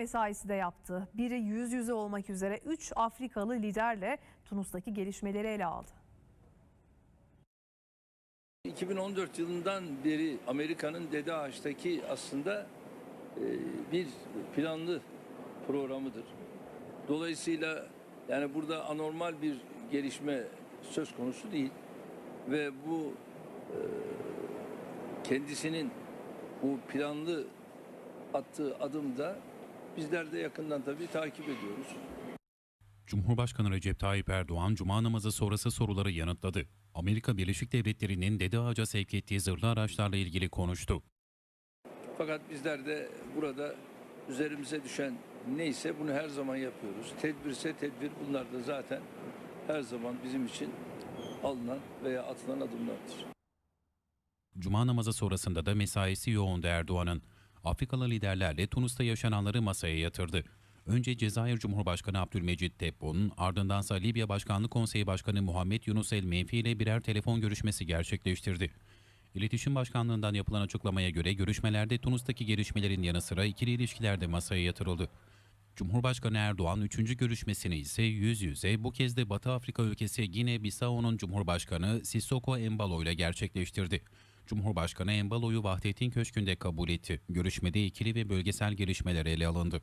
mesaisi de yaptı. Biri yüz yüze olmak üzere 3 Afrikalı liderle Tunus'taki gelişmeleri ele aldı. 2014 yılından beri Amerika'nın Dede Ağaç'taki aslında e, bir planlı programıdır. Dolayısıyla yani burada anormal bir gelişme söz konusu değil ve bu e, kendisinin bu planlı attığı adımda bizler de yakından tabii takip ediyoruz. Cumhurbaşkanı Recep Tayyip Erdoğan cuma namazı sonrası soruları yanıtladı. Amerika Birleşik Devletleri'nin Dede Ağaç'a sevk ettiği zırhlı araçlarla ilgili konuştu. Fakat bizler de burada üzerimize düşen neyse bunu her zaman yapıyoruz. Tedbirse tedbir bunlar da zaten her zaman bizim için alınan veya atılan adımlardır. Cuma namazı sonrasında da mesaisi yoğundu Erdoğan'ın. Afrikalı liderlerle Tunus'ta yaşananları masaya yatırdı. Önce Cezayir Cumhurbaşkanı Abdülmecit Tebboun, ardındansa Libya Başkanlık Konseyi Başkanı Muhammed Yunus El Menfi ile birer telefon görüşmesi gerçekleştirdi. İletişim Başkanlığı'ndan yapılan açıklamaya göre görüşmelerde Tunus'taki gelişmelerin yanı sıra ikili ilişkiler de masaya yatırıldı. Cumhurbaşkanı Erdoğan üçüncü görüşmesini ise yüz yüze bu kez de Batı Afrika ülkesi Gine Bissau'nun Cumhurbaşkanı Sissoko Embalo ile gerçekleştirdi. Cumhurbaşkanı Embalo'yu Vahdettin Köşkü'nde kabul etti. Görüşmede ikili ve bölgesel gelişmeler ele alındı.